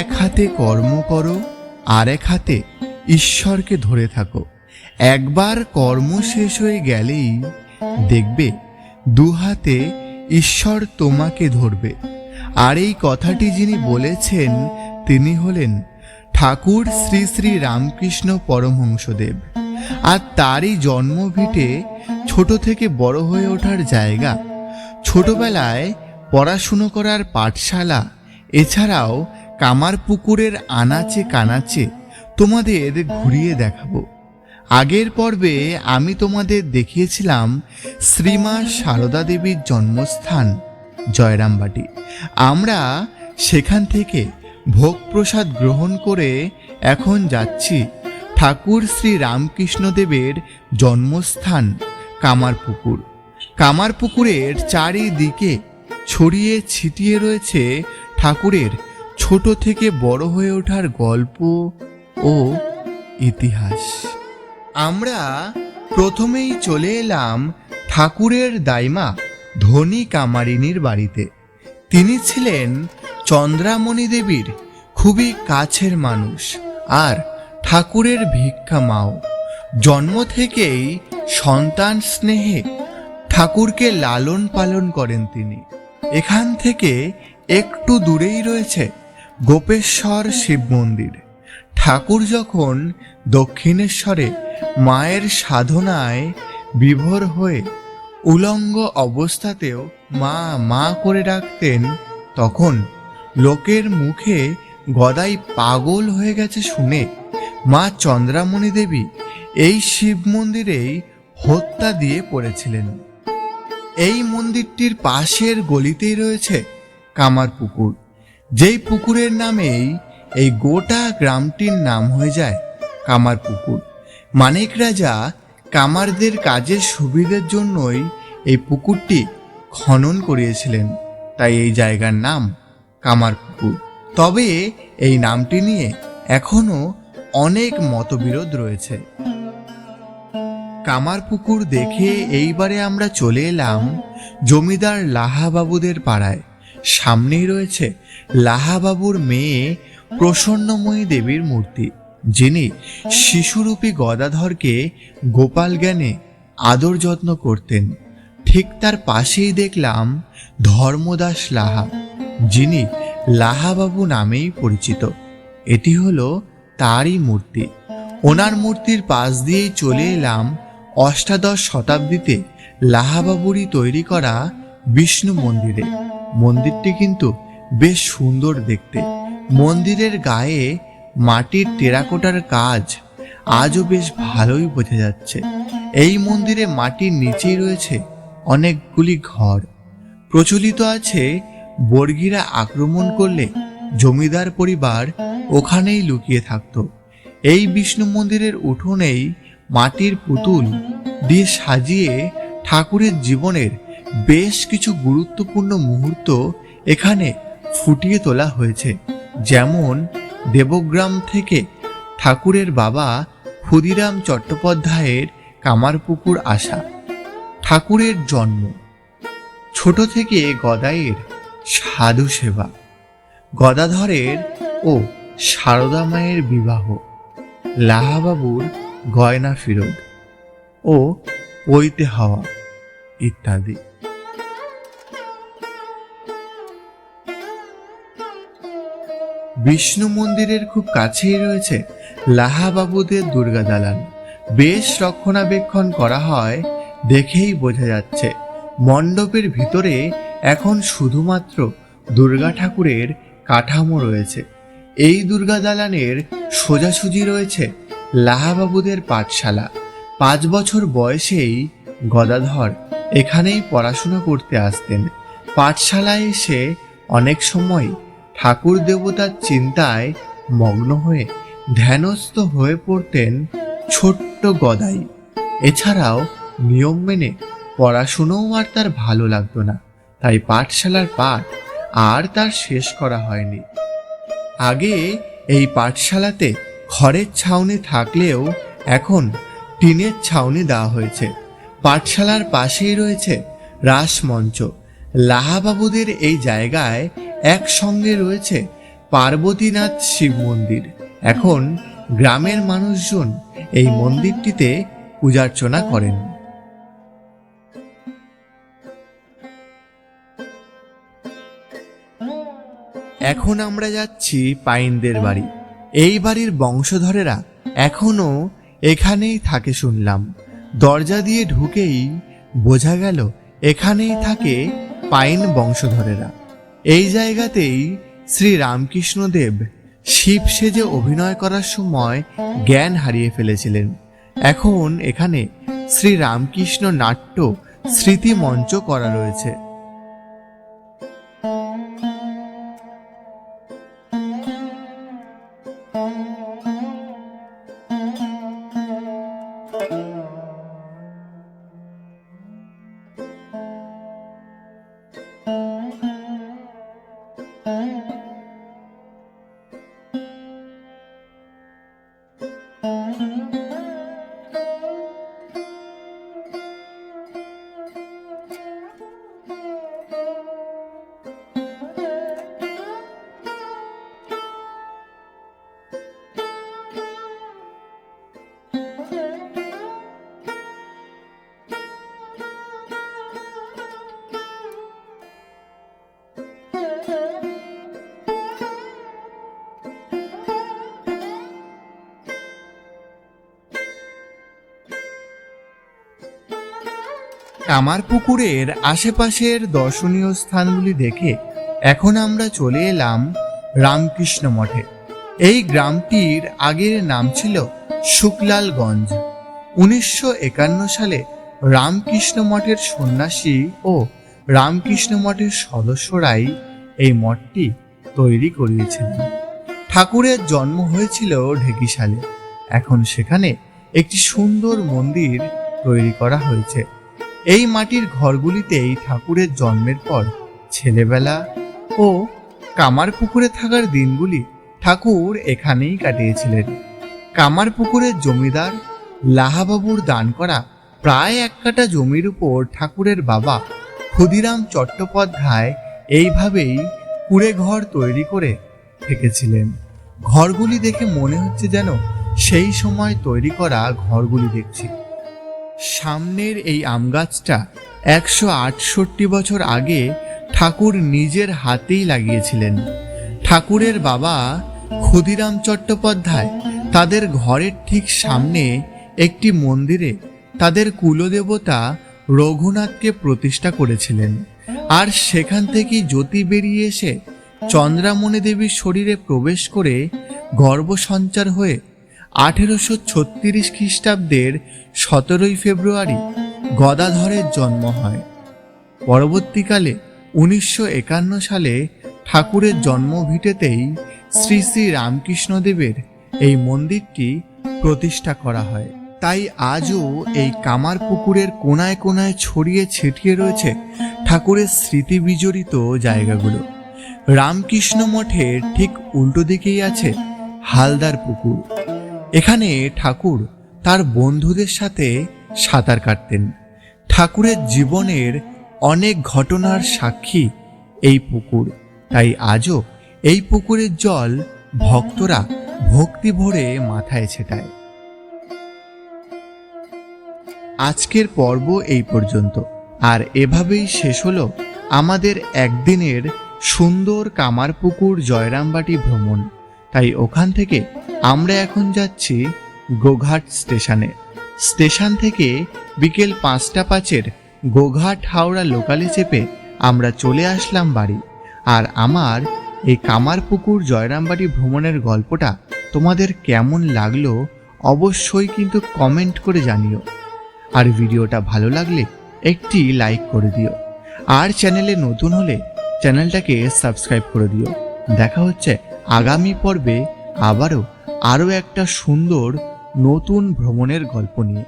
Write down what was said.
এক হাতে কর্ম করো, আর এক হাতে ঈশ্বরকে ধরে থাকো। একবার কর্ম শেষ হয়ে গেলেই দেখবে দু হাতে ঈশ্বর তোমাকে ধরবে। আর এই কথাটি যিনি বলেছেন, তিনি হলেন ঠাকুর শ্রী শ্রী রামকৃষ্ণ পরমহংসদেব। আর তারই জন্মভিটে ছোট থেকে বড় হয়ে ওঠার জায়গা। ছোটবেলায় পড়াশুনো করার পাঠশালা, এছাড়াও কামারপুকুরের আনাচে কানাচে তোমাদের ঘুরিয়ে দেখাবো। আগের পর্বে আমি তোমাদের দেখিয়েছিলাম শ্রীমা সারদা দেবীর জন্মস্থান, জয়রামবাটি। আমরা সেখান থেকে ভোগ প্রসাদ গ্রহণ করে এখন যাচ্ছি ঠাকুর শ্রী রামকৃষ্ণদেবের জন্মস্থান কামারপুকুর কামারপুকুরের চারিদিকে ছড়িয়ে ছিটিয়ে রয়েছে ঠাকুরের ছোট থেকে বড় হয়ে ওঠার গল্প ও ইতিহাস। আমরা প্রথমেই চলে এলাম ঠাকুরের দাইমা ধনী কামারিনীর বাড়িতে। তিনি ছিলেন চন্দ্রামণি দেবীর খুবই কাছের মানুষ আর ঠাকুরের ভিক্ষা মাও। জন্ম থেকেই সন্তান স্নেহে ঠাকুরকে লালন পালন করেন তিনি। এখান থেকে একটু দূরেই রয়েছে গোপেশ্বর শিব মন্দির। ঠাকুর যখন দক্ষিণেশ্বরে মায়ের সাধনায় বিভোর হয়ে উলঙ্গ অবস্থাতেও মা মা করে ডাকতেন, তখন লোকের মুখে গদাই পাগল হয়ে গেছে শুনে মা চন্দ্রামণি দেবী এই শিব মন্দিরেই হত্যা দিয়ে পড়েছিলেন। এই মন্দিরটির পাশের গলিতেই রয়েছে কামার পুকুর যেই পুকুরের নামেই এই গোটা গ্রামটির নাম হয়ে যায় কামার পুকুর। মানিক রাজা কামারদের কাজের সুবিধার জন্যই এই পুকুরটি খনন করিয়েছিলেন। তাই এই জায়গার নাম কামার পুকুর। তবে এই নামটি নিয়ে এখনও অনেক মতবিরোধ রয়েছে। কামারপুকুর দেখে এইবারে আমরা চলে এলাম জমিদার লাহাবাবুদের পাড়ায়। সামনেই রয়েছে লাহাবাবুর মেয়ে প্রসন্নময়ী দেবীর মূর্তি, যিনি শিশুরূপী গদাধরকে গোপাল জ্ঞানে আদর যত্ন করতেন। ঠিক তার পাশেই দেখলাম ধর্মদাস লাহা, যিনি লাহাবাবু নামেই পরিচিত। এটি হলো তারই মূর্তি। ওনার মূর্তির পাশ দিয়েই চলে এলাম অষ্টাদশ শতাব্দীতে লাহাবাবুরই তৈরি করা বিষ্ণু মন্দিরে। মন্দিরটি কিন্তু বেশ সুন্দর দেখতে। মন্দিরের গায়ে মাটির টেরাকোটার কাজ আজও বেশ ভালোই বোঝা যাচ্ছে। এই মন্দিরে মাটির নিচেই রয়েছে অনেকগুলি ঘর। প্রচলিত আছে বর্গীরা আক্রমণ করলে জমিদার পরিবার ওখানেই লুকিয়ে থাকতো। এই বিষ্ণু মন্দিরের উঠোনেই মাটির পুতুল দিয়ে সাজিয়ে ঠাকুরের জীবনের বেশ কিছু গুরুত্বপূর্ণ মুহূর্ত এখানে ফুটিয়ে তোলা হয়েছে। যেমন, দেবগ্রাম থেকে ঠাকুরের বাবা ক্ষুদিরাম চট্টোপাধ্যায়ের কামারপুকুর আসা, ঠাকুরের জন্ম। ছোট থেকে গদাইয়ের সাধু সেবা, গদাধরের ও সারদা মায়ের বিবাহ, লাহাবাবুর গয়না ফিরত ও পইতে হওয়া ইত্যাদি। বিষ্ণু মন্দিরের খুব কাছেই রয়েছে লাহাবাবুদের দুর্গা দালান। বেশ রক্ষণাবেক্ষণ করা হয়, দেখেই বোঝা যাচ্ছে। মণ্ডপের ভিতরে এখন শুধুমাত্র দুর্গা ঠাকুরের কাঠামো রয়েছে। এই দুর্গা দালানের সোজাসুজি রয়েছে লাহাবাবুদের পাঠশালা। পাঁচ বছর বয়সেই গদাধর এখানেই পড়াশোনা করতে আসতেন। পাঠশালায় এসে অনেক সময় ঠাকুর দেবতার চিন্তায় মগ্ন হয়ে ধ্যানস্থ হয়ে পড়তেন ছোট্ট গদাই। এছাড়াও নিয়ম মেনে পড়াশুনোও আর তার ভালো লাগতো না। তাই পাঠশালার পাঠ আর তার শেষ করা হয়নি। আগে এই পাঠশালাতে খড়ের ছাউনি থাকলেও এখন টিনের ছাউনি দেওয়া হয়েছে। পাঠশালার পাশেই রয়েছে রাসমঞ্চ। লাহাবাবুদের এই জায়গায় একসঙ্গে রয়েছে পার্বতীনাথ শিব মন্দির। এখন গ্রামের মানুষজন এই মন্দিরটিতে পূজার্চনা করেন। এখন আমরা যাচ্ছি পাইনদের বাড়ি। এই বাড়ির বংশধরেরা এখনও এখানেই থাকে শুনলাম। দরজা দিয়ে ঢুকেই বোঝা গেল, এখানেই থাকে পাইন বংশধরেরা। এই জায়গাতেই শ্রী রামকৃষ্ণদেব শিব সেজে অভিনয় করার সময় জ্ঞান হারিয়ে ফেলেছিলেন। এখন এখানে শ্রী রামকৃষ্ণ নাট্য স্মৃতি মঞ্চ করা রয়েছে। কামার পুকুরের আশেপাশের দর্শনীয় স্থানগুলি দেখে এখন আমরা চলে এলাম রামকৃষ্ণ মঠে। এই গ্রামটির আগের নাম ছিল শুকলালগঞ্জ। উনিশশো একান্ন সালে রামকৃষ্ণ মঠের সন্ন্যাসী ও রামকৃষ্ণ মঠের সদস্যরাই এই মঠটি তৈরি করিয়েছিলেন। ঠাকুরের জন্ম হয়েছিল ঢেকিশালে। এখন সেখানে একটি সুন্দর মন্দির তৈরি করা হয়েছে। এই মাটির ঘরগুলিতেই ঠাকুরের জন্মের পর ছেলেবেলা ও কামার পুকুরে থাকার দিনগুলি ঠাকুর এখানেই কাটিয়েছিলেন। কামার পুকুরের জমিদার লাহাবাবুর দান করা প্রায় এক কাটা জমির উপর ঠাকুরের বাবা ক্ষুদিরাম চট্টোপাধ্যায় এইভাবেই কুড়ে ঘর তৈরি করে থেকেছিলেন ঘরগুলি দেখে মনে হচ্ছে যেন সেই সময় তৈরি করা ঘরগুলি দেখছি। সামনের এই আম গাছটা একশো আটষট্টি বছর আগে ঠাকুর নিজের হাতেই লাগিয়েছিলেন। ঠাকুরের বাবা ক্ষুদিরাম চট্টোপাধ্যায় তাদের ঘরের ঠিক সামনে একটি মন্দিরে তাদের কুলদেবতা রঘুনাথকে প্রতিষ্ঠা করেছিলেন। আর সেখান থেকে জ্যোতি বেরিয়ে এসে চন্দ্রামণি দেবীর শরীরে প্রবেশ করে গর্ভসঞ্চার হয়ে আঠেরোশো ছত্রিশ খ্রিস্টাব্দের সতেরোই ফেব্রুয়ারি গদাধরের জন্ম হয়। পরবর্তীকালে উনিশশো একান্ন সালে ঠাকুরের জন্মভিটেতেই শ্রী শ্রী রামকৃষ্ণদেবের এই মন্দিরটি প্রতিষ্ঠা করা হয়। তাই আজও এই কামার পুকুরের কোনায় কোনায় ছড়িয়ে ছিটিয়ে রয়েছে ঠাকুরের স্মৃতি বিজড়িত জায়গাগুলো। রামকৃষ্ণ মঠের ঠিক উল্টো দিকেই আছে হালদার পুকুর। এখানে ঠাকুর তার বন্ধুদের সাথে সাঁতার কাটতেন। ঠাকুরের জীবনের অনেক ঘটনার সাক্ষী এই পুকুর। তাই আজও এই পুকুরের জল ভক্তরা ভক্তি ভরে মাথায় ছেটায়। আজকের পর্ব এই পর্যন্ত। আর এভাবেই শেষ হলো আমাদের একদিনের সুন্দর কামারপুকুর জয়রামবাটি ভ্রমণ। তাই ওখান থেকে আমরা এখন যাচ্ছি গোঘাট স্টেশনে। স্টেশন থেকে বিকেল পাঁচটা পাঁচের গোঘাট হাওড়া লোকালে চেপে আমরা চলে আসলাম বাড়ি। আর আমার এই কামারপুকুর জয়রামবাটি ভ্রমণের গল্পটা তোমাদের কেমন লাগল অবশ্যই কিন্তু কমেন্ট করে জানিও। আর ভিডিওটা ভালো লাগলে একটি লাইক করে দিও। আর চ্যানেলে নতুন হলে চ্যানেলটাকে সাবস্ক্রাইব করে দিও। দেখা হচ্ছে আগামী পর্বে আবারও আরও একটা সুন্দর নতুন ভ্রমণের গল্প নিয়ে।